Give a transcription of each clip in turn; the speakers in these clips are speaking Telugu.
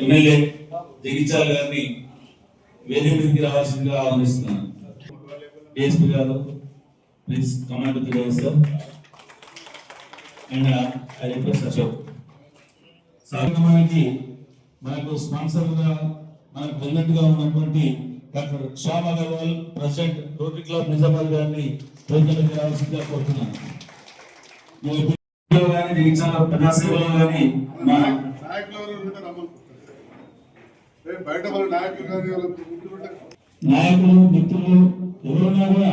ఎమ్మెల్యే జగిత్యాల గారిని వేదికకి రావాల్సిందిగా ఆహ్వానిస్తున్నాను. డిఎస్పీ గారు please command the sir and I request Ashok. కార్యక్రమానికి మనకు స్పాన్సర్గా మనకు వెళ్ళినట్టుగా ఉన్నటువంటి doctor Shyam Agarwal president Rotary club Nizamabad గారిని వేదికలకు రావాల్సిందిగా కోరుతున్నాను. ఈ కానీ జగిత్యాల ప్రజాసేవలో కానీ మా నాయకులు ఎవరు ఉంటే రమ్మను. రేపు బయట మన నాయకులు కానీ మిత్రులు ఎవరున్నా కూడా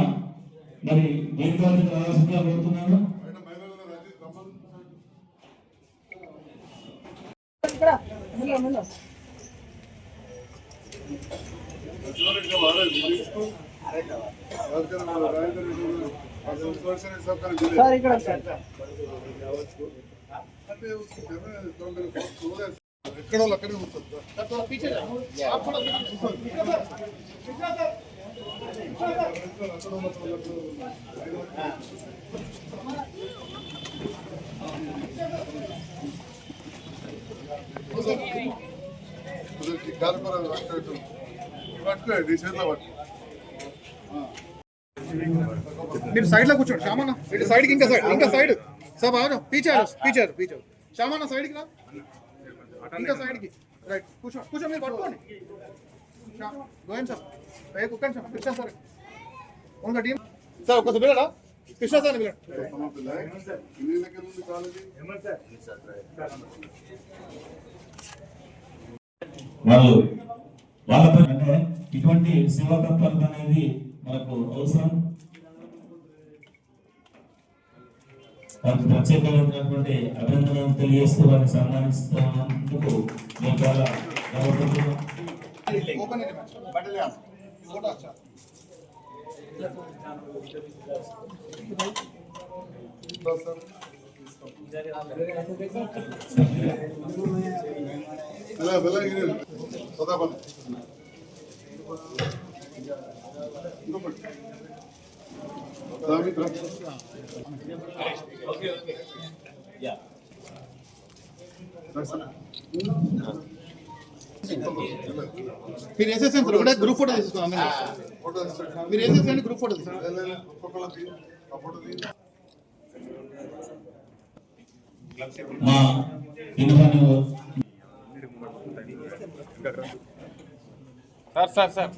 మరి వద్దకు రావాల్సిందిగా కోరుతున్నాను. సార్ ఇక్కడ ఎక్కడో అక్కడే ఉంటుంది పట్టుకో మీరు సైడ్లో కూర్చోండి. శ్యామన్న సైడ్కి ఇంకా సైడ్ ఇంకా సైడ్ సార్ బాగా పీచారు పీచారు పీచారు శ్యామన్న సైడ్కి రా. ఇంకా సైడ్కి. రైట్ కూర్చో కూర్చో మీరు పట్టుకోండి. గోవింద్ సార్. ఏ కుక్కండి సార్ కృష్ణ సార్. ఉందా టీం. సార్ ఒక్కసారి పిల్లడా? కృష్ణ సార్ వాళ్ళు వాళ్ళ ఇటువంటి సేవా తత్పరత అనేది మనకు అవసరం. వారికి ప్రత్యేకమైనటువంటి అభినందనలు తెలియజేస్తూ వారిని సన్మానిస్తున్నందుకు వెళ్ళ సదాపన ఇంకొకటి మీరు వేసేసాను సార్ ఒకటే గ్రూప్ ఫోటో తీసుకున్నాం ఫోటో మీరు వేసేసండి group photo sir sir sir.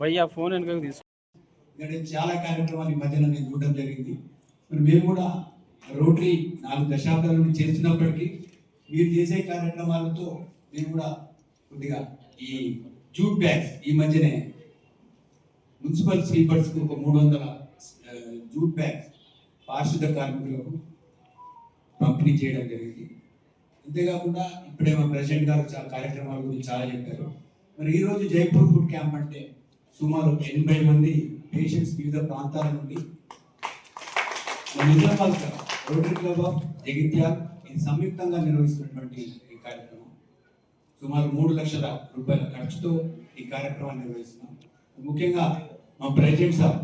భయ్యా ఫోన్ వెనుకకు తీసు ఇక్కడ చాలా కార్యక్రమాలు ఈ మధ్యన నేను చూడడం జరిగింది. మరి మేము కూడా రోటరీ నాలుగు దశాబ్దాల నుండి చేస్తున్నప్పటికీ మీరు చేసే కార్యక్రమాలతో మేము కూడా కొద్దిగా ఈ జూట్ బ్యాగ్స్ ఈ మధ్యనే మున్సిపల్ స్వీపర్స్కి ఒక మూడు వందల జూట్ బ్యాగ్స్ పారిశుద్ధ కార్మికులకు పంపిణీ చేయడం జరిగింది. అంతేకాకుండా ఇప్పుడే మా ప్రెసిడెంట్ గారు చాలా కార్యక్రమాల గురించి చాలా చెప్పారు. మరి ఈరోజు జైపూర్ ఫుడ్ క్యాంప్ అంటే సుమారు ఎనభై మంది పేషెంట్స్ వివిధ ప్రాంతాల నుండి. Nizamabad Rotary club of Jagtial ఇది సంయుక్తంగా నిర్వహిస్తున్నటువంటి ఈ కార్యక్రమం. సుమారు మూడు లక్షల రూపాయల ఖర్చుతో ఈ కార్యక్రమాన్ని నిర్వహిస్తున్నాం. ముఖ్యంగా మా president sir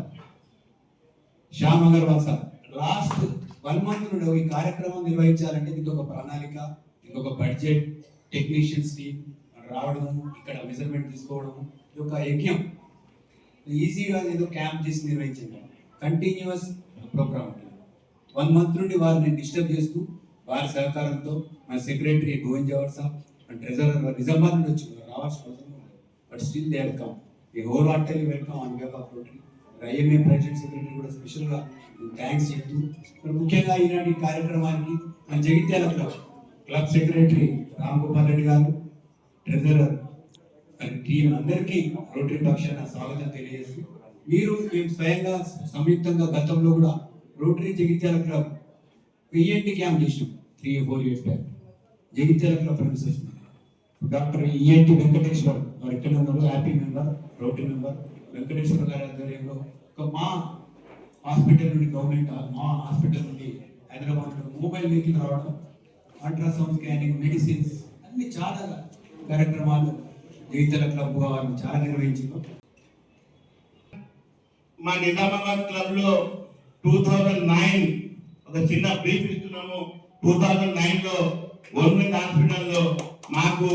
Shyam Agarwal sir last one month నుండి ఈ కార్యక్రమం నిర్వహించాలంటే దీనికి ఒక ప్రణాళిక దీనికి ఒక బడ్జెట్ టెక్నీషియన్స్ టీమ్ రావడము ఇక్కడ మెజర్మెంట్ తీసుకోవడము ఇది ఒక యజ్ఞం. ఈజీగా ఏదో క్యాంప్ చేసి నిర్వహించింది కంటిన్యూస్ ప్రోగ్రామ్ వన్ మంత్ నుండి వారిని డిస్టర్బ్ చేస్తూ వారి సహకారంతో మన సెక్రటరీ గోవింద్ జవహర్ సాబ్ మన ట్రెజరర్ నిజామాబాద్ నుండి వచ్చి రావాల్సిన అవసరం బట్ స్టిల్ దే వెల్కమ్ ఈ wholehearted welcome on behalf of Rotary IMA president secretary కూడా స్పెషల్గా థ్యాంక్స్ చెప్తూ మరి ముఖ్యంగా ఈనాటి కార్యక్రమానికి మన Jagtial club club secretary Ram Gopal Reddy గారు ట్రెజరర్ టీం అందరికీ రోటరీ పక్షాన స్వాగతం తెలియజేస్తూ మీరు మేము స్వయంగా సంయుక్తంగా గతంలో కూడా Rotary Jagtial club ENT camp చేసినాం. Three four years back Jagtial club princess doctor ENT Venkateshwar వారు ఎక్కడ ఉన్నారు? Happy member Rotary member Venkateshwara గారి ఆధ్వర్యంలో ఒక మా హాస్పిటల్ నుండి గవర్నమెంట్ మా హాస్పిటల్ నుండి హైదరాబాద్లో మొబైల్ వెహికల్ రావడం అల్ట్రాసౌండ్ స్కానింగ్ మెడిసిన్స్ అన్ని చాలా కార్యక్రమాలు జగిత్యాల క్లబ్ వాళ్ళు చాలా నిర్వహించింది మా నిజామాబాద్ క్లబ్లో టూ థౌజండ్ నైన్ ఒక చిన్న బ్రీఫ్ ఇస్తున్నాము. టూ థౌజండ్ నైన్లో గవర్నమెంట్ హాస్పిటల్లో మాకు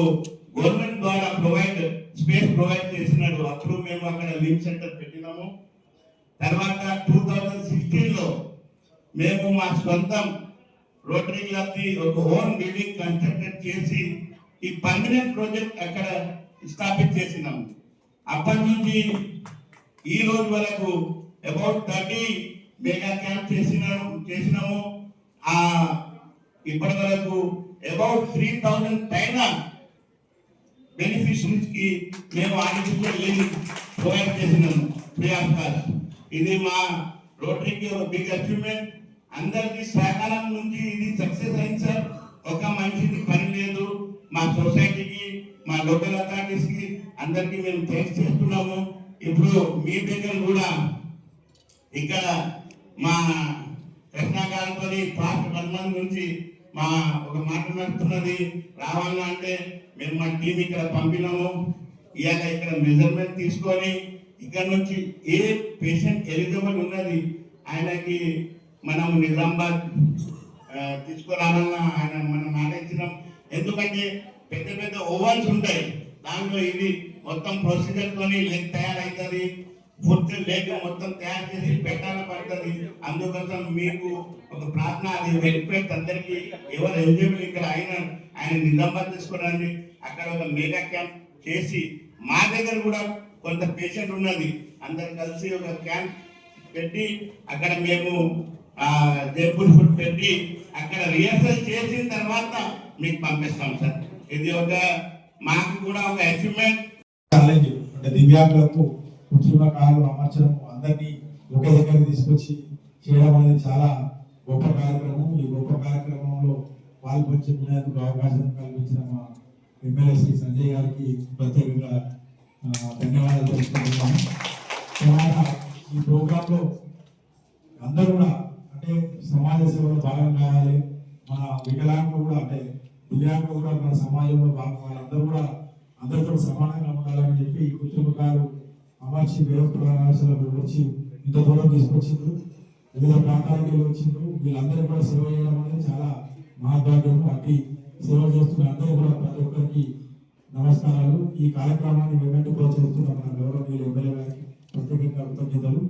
గవర్నమెంట్ ద్వారా ప్రొవైడ్ స్పేస్ ప్రొవైడ్ చేసినాడు. అప్పుడు మేము అక్కడ లిమ్ సెంటర్ పెట్టినాము. తర్వాత టూ థౌజండ్ సిక్స్టీన్లో మేము మా సొంతం రోటరీ క్లబ్ ఒక ఓన్ బిల్డింగ్ కన్స్ట్రక్టెడ్ చేసి ఈ పర్మనెంట్ ప్రాజెక్ట్ అక్కడ స్థాపిత చేసినాము అప్పటి నుంచి ఈ రోజు వరకు అబౌట్ థర్టీ మెగా క్యాంప్ చేసినాము చేసినాము. ఆ ఇప్పటి వరకు అబౌట్ త్రీ థౌజండ్ పైన బెనిఫిషరీస్కి మేము ఆర్టిఫిషియల్ ప్రొవైడ్ చేసినాము ఫ్రీ ఆఫ్ కాస్ట్. ఇది మా రోటరీకి ఒక బిగ్ అచీవ్మెంట్ అందరికీ సహకారం నుంచి ఇది సక్సెస్ అయింది సార్. ఒక మనిషికి పని లేదు. మా సొసైటీకి మా లోకల్ అథారిటీస్కి అందరికీ మేము థ్యాంక్స్ చేస్తున్నాము. ఇప్పుడు మీ దగ్గర కూడా ఇక్కడ మా కృష్ణాకారంతో పాస్ట్ పద్నాలుగు నుంచి మా ఒక మాట నడుస్తున్నది. రావాలా అంటే మేము మా టీం ఇక్కడ పంపినాము. ఇవాళ ఇక్కడ మెజర్మెంట్ తీసుకొని ఇక్కడ నుంచి ఏ పేషెంట్ ఎలిజిబుల్ ఉన్నది ఆయనకి మనం నిజామాబాద్ తీసుకురావాలన్నా ఆయన మనం మాట ఇచ్చినాం. ఎందుకంటే పెద్ద పెద్ద ఓవన్స్ ఉంటాయి. దాంట్లో ఇది మొత్తం ప్రొసీజర్ తోని లెగ్ తయారవుతుంది ఫుడ్ లేక మొత్తం తయారు చేసి పెట్టాలని పడుతుంది. అందుకోసం మీకు ఒక ప్రార్థన అది వెళ్ళిపోయి అందరికి ఎవరు ఎలిజిబుల్ ఇక్కడ ఆయన ఆయన నిజామాబాద్ తీసుకురండి. అక్కడ ఒక మెగా క్యాంప్ చేసి మా దగ్గర కూడా కొంత పేషెంట్ ఉన్నది. అందరు కలిసి ఒక క్యాంప్ పెట్టి అక్కడ మేము ఆ జైపూర్ ఫుడ్ పెట్టి అక్కడ రిహర్సల్ చేసిన తర్వాత మీకు పంపిస్తాం సార్. ఇది ఒక మాకు కూడా ఒక అచీవ్మెంట్ ఛాలెంజ్ అంటే దివ్యాంగులకు కృత్రిమ కాలు అమర్చడం అందరినీ ఒకే దగ్గర తీసుకొచ్చి చేయడం అనేది చాలా గొప్ప కార్యక్రమం. ఈ గొప్ప కార్యక్రమంలో పాల్పంచుకునేందుకు అవకాశం కల్పించిన మా ఎమ్మెల్యే శ్రీ సంజయ్ గారికి ప్రత్యేకంగా ధన్యవాదాలు తెలుసుకుంటున్నాము ఈ ప్రోగ్రాంలో అందరూ కూడా అంటే సమాజ సేవలో భాగం కావాలి. మన వికలాంగులు కూడా అంటే దివ్యాంగులు కూడా మన సమాజంలో భాగం వాళ్ళందరూ కూడా అందరితో సమానంగా ఉండాలని చెప్పి ఈ గారు అమర్చి వేరే వచ్చి ఇంత దూరం తీసుకొచ్చిండ్రు. వివిధ ప్రాంతాలకు వెళ్ళి వచ్చిండ్రు. వీళ్ళందరూ కూడా సేవ చేయడం అనేది చాలా మహాభాగ్యం అట్టి సేవ చేస్తున్న అందరూ కూడా ప్రతి ఒక్కరికి నమస్కారాలు. ఈ కార్యక్రమాన్ని వెన్నట్టు ప్రోత్సహిస్తున్నాం? మన గౌరవనీయులు ఎమ్మెల్యే గారికి ప్రత్యేకంగా కృతజ్ఞతలు.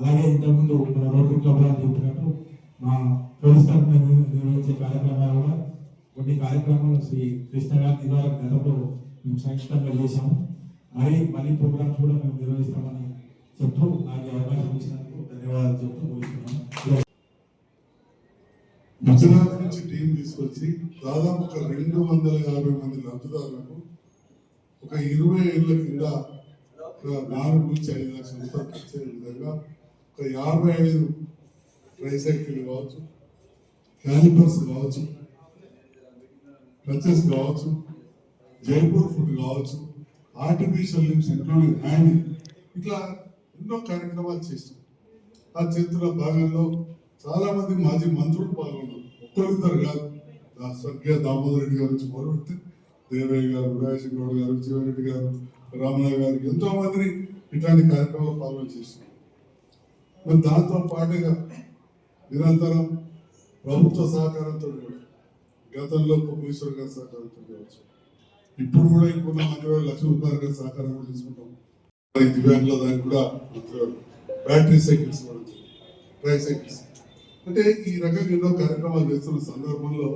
అలాగే ఇంతకుముందు మన రోటరీ క్లబ్ వాళ్ళు చెప్పినట్టు మా పోలీస్ తరఫున నిర్వ- నిర్వహించే కార్యక్రమాలు కూడా కొన్ని కార్యక్రమాలు శ్రీ కృష్ణ గారి నివారణ గతంలో మేము సంక్షిప్తంగా చేశాము. మరి మళ్ళీ ప్రోగ్రామ్స్ కూడా మేము నిర్వహిస్తామని చెప్తూ నాకు అవకాశం ఇచ్చినందుకు ధన్యవాదాలు చెప్తూ ముగిస్తున్నాను. గుజరాత్ నుంచి టీం తీసుకొచ్చి దాదాపు ఒక రెండు వందల యాభై మంది లబ్ధిదారులకు ఒక ఇరవై ఏళ్ళ కింద ఒక నాలుగు నుంచి ఐదు లక్షల రూపాయలు ఖర్చు విధంగా ఒక యాభై ఐదు ట్రైసైకిల్ కావచ్చు క్యాలిపర్స్ కావచ్చు క్లచెస్ కావచ్చు జైపూర్ ఫుడ్ కావచ్చు ఆర్టిఫిషియల్ లిమ్స్ ఇంక్లూడింగ్ హ్యాండ్ ఇట్లా ఎన్నో కార్యక్రమాలు చేస్తాం ఆ చేతుల భాగంలో చాలా మంది మాజీ మంత్రులు పాల్గొన్నారు. ఒక్కరిద్దరు కాదు. స్వర్గీయ దామోదర్ రెడ్డి గారు నుంచి మొదలుపెడితే దేవయ్య గారు ఉదయశంకర్ గౌడ్ గారు చివరెడ్డి గారు రామనాయ్ గారు ఎంతో మందిని ఇట్లాంటి కార్యక్రమాలు పాల్గొని చేసినాం మరి దాంతో పాటుగా నిరంతరం ప్రభుత్వ సహకారంతో గతంలో కుప్పేశ్వర్ గారి సహకారంతో కావచ్చు. ఇప్పుడు కూడా ఇప్పుడు మంత్రి లక్ష్మీ కుమార్ గారి సహకారం కూడా తీసుకుంటాం. దివ్యాంగుల దానికి కూడా మంత్రి బ్యాటరీ సైకిల్స్ కూడా ట్రై సైకిల్స్ అంటే ఈ రకంగా ఎన్నో కార్యక్రమాలు చేస్తున్న సందర్భంలో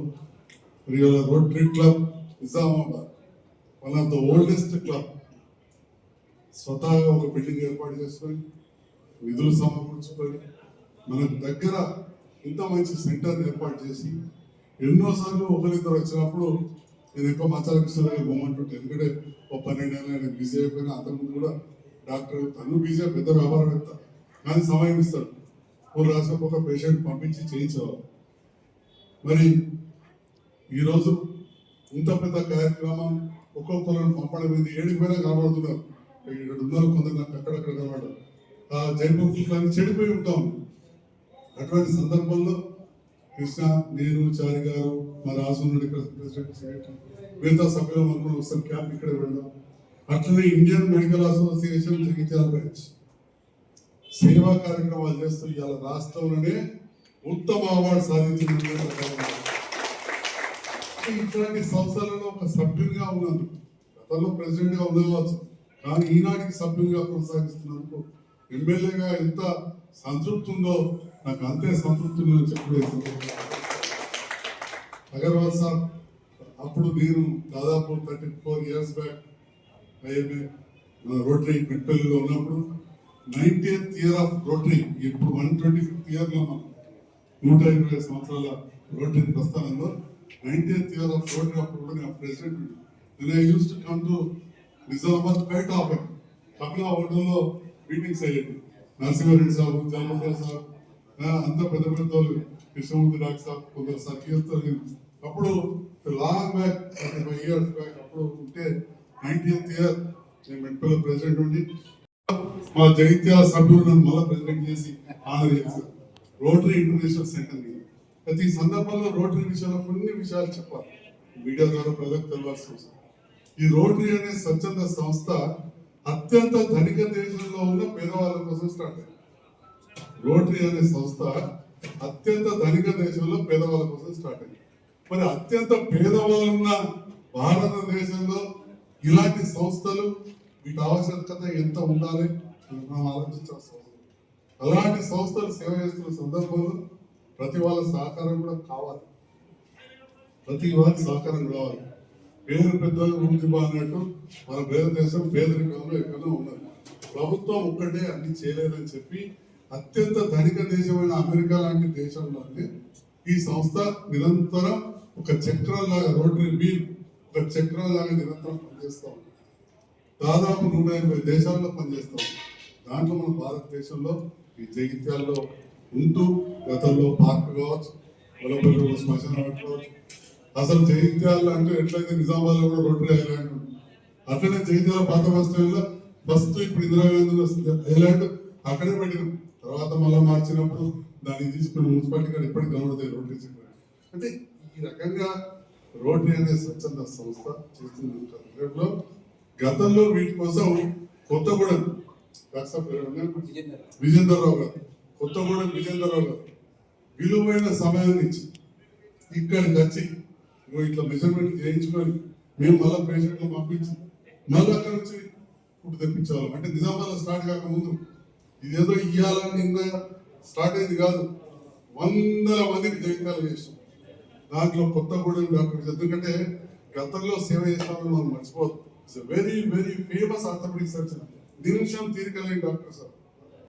ఇవాళ Rotary club Nizamabad one of the oldest club స్వతహాగా ఒక బిల్డింగ్ ఏర్పాటు చేసుకొని నిధులు సమకూర్చుకొని మనకు దగ్గర ఇంత మంచి సెంటర్ ఏర్పాటు చేసి ఎన్నోసార్లు ఒకరిద్దరు వచ్చినప్పుడు నేను ఎక్కువ మచ్చాల కృష్ణ బొమ్మంటుంటే ఎందుకంటే ఒక పన్నెండేళ్ళు ఆయన బిజీ అయిపోయినా అంతకుముందు కూడా డాక్టర్ తను బిజీ పెద్ద వ్యాపారవేత్త కానీ సమయం ఇస్తాడు. ఓ రాష్ట్రం ఒక పేషెంట్ పంపించి చేయించేవారు మరి ఈరోజు ఇంత పెద్ద కార్యక్రమం ఒక్కొక్కరు పంపడం మీద ఏడిపోయినా కనబడుతున్నారు ఇక్కడ ఉన్నారు కొందరు నాకు అక్కడక్కడ కనబడారు ఆ జైపూర్ కానీ చెడిపోయి ఉంటాం. అటువంటి సందర్భంలో కృష్ణ నేను చారి గారు మా రాజునుడు ప్రెసిడెంట్ సెక్రటరీ మిగతా సభ్యులు అనుకుని ఒకసారి క్యాంప్ ఇక్కడ వెళ్దాం అట్లనే Indian medical association Jagtial branch. సేవా కార్యక్రమాలు చేస్తూ ఇవాళ రాష్ట్రంలోనే ఉత్తమ అవార్డు సాధించిన ఇట్లాంటి సంస్థలలో ఒక సభ్యునిగా ఉన్నాను. గతంలో ప్రెసిడెంట్గా ఉండవచ్చు కానీ ఈనాటికి సభ్యునిగా కొనసాగిస్తున్నందుకు ఎమ్మెల్యేగా ఎంత సంతృప్తి ఉందో నాకు అంతే సంతృప్తి ఉందని చెప్పలేదు అగర్వాల్ సార్ అప్పుడు నేను దాదాపు thirty four years back IMA Rotary మెట్పల్లిలో ఉన్నప్పుడు నైన్టీన్త్ ఇయర్ ఆఫ్ రోటరీ ఇప్పుడు వన్ ట్వంటీ ఫిఫ్త్ ఇయర్లో మనం నూట ఇరవై సంవత్సరాల రోటరీ ప్రస్థానంలో నైన్టీన్త్ ఇయర్ ఆఫ్ రోటరీ అప్పుడు కూడా నేను ప్రెసిడెంట్ నేను I use to come to Nizamabad Peta offer Kapila హోటల్లో మీటింగ్స్ అయ్యేది నరసింహారెడ్డి సాబు జగన్మోహన్ సాబ్ అంత పెద్ద పెద్ద వాళ్ళు కృష్ణమూర్తి డాక్టర్ సార్ కొందరు సార్ అప్పుడు long back five years back అప్పుడు ఉంటే నైన్టీన్త్ ఇయర్ నేను మెట్పల్లి ప్రెసిడెంట్ ఉండి మా జైత్య సభ్యులు నన్ను మళ్ళీ ప్రెసిడెంట్ చేసి ఆనర్ చేశారు. రోటరీ ఇంటర్నేషనల్ సెంటర్ ప్రతి సందర్భంలో రోటరీ విషయాలు కొన్ని విషయాలు చెప్పాలి. మీడియా ద్వారా ప్రజలకు తెలవాల్సిన ఈ రోటరీ అనే స్వచ్ఛంద సంస్థ అత్యంత ధనిక దేశంలో ఉన్న పేదవాళ్ళ కోసం స్టార్ట్ అయింది. రోటరీ అనే సంస్థ అత్యంత ధనిక దేశంలో పేదవాళ్ళ కోసం స్టార్ట్ అయింది. మరి అత్యంత పేదవాళ్ళు ఉన్న భారతదేశంలో ఇలాంటి సంస్థలు వీటి ఆవశ్యకత ఎంత ఉండాలి మనం ఆలోచించాల్సిన అలాంటి సంస్థలు సేవ చేస్తున్న సందర్భంలో ప్రతి వాళ్ళ సహకారం కూడా కావాలి. ప్రతి వారికి సహకారం కావాలి. పేరు పెద్దలు గురించి అన్నట్టు మన భారతదేశం పేదరికంలో ఎక్కడో ఉన్నది. ప్రభుత్వం ఒక్కటే అన్ని చేయలేదని చెప్పి అత్యంత ధనిక దేశమైన అమెరికా లాంటి దేశంలోనే ఈ సంస్థ నిరంతరం ఒక చక్రం లాగా రోటరీ వీల్ ఒక చక్రం లాగా నిరంతరం పనిచేస్తూ ఉంది. దాదాపు నూట ఎనభై దేశాల్లో పనిచేస్తాం దాంట్లో మన భారతదేశంలో ఈ జగిత్యాల్లో ఉంటూ గతంలో పార్క్ కావచ్చు వలపల్లిలో శ్మశానం కావచ్చు. అసలు జగిత్యాల అంటే ఎట్లయితే నిజామాబాద్లో కూడా రోటరీ ఐలాండ్ ఉంది. అట్లనే జగిత్యాల పాత బస్తీల్లో ఫస్ట్ ఇప్పుడు ఇందిరాగాంధీ వస్తుంది ఐలాండ్ అక్కడే పెట్టినాం. తర్వాత మళ్ళీ మార్చినప్పుడు దాన్ని తీసుకుని మున్సిపాలిటీ కానీ ఇప్పటికి కనబడతాయి రోడ్ చెప్పారు అంటే ఈ రకంగా రోటరీ అనే స్వచ్ఛంద సంస్థ చేస్తున్న సందర్భంలో గతంలో వీటి కోసం కొత్తగూడెం కూడా విజేందర్రావు గారు కొత్తగూడెం విజేందర్రావు గారు విలువైన సమయాన్ని ఇచ్చి ఇక్కడికి వచ్చి ఇట్లా మెజర్మెంట్ చేయించుకొని మేము మళ్ళీ పేషెంట్లు పంపించి మళ్ళీ అక్కడ నుంచి ఫుడ్ తెప్పించాలి అంటే నిజామాబాద్ స్టార్ట్ కాక ముందు ఇదేదో ఇయ్యాలని ఇంకా స్టార్ట్ అయింది కాదు. వందల మందికి జైత్యాలు చేసాం దాంట్లో కొత్తగూడెం డాక్టర్ ఎందుకంటే గతంలో సేవ చేస్తామని మనం మర్చిపోదు it's very very famous orthopaedic surgeon నిమిషం తీరికలేని డాక్టర్ సార్.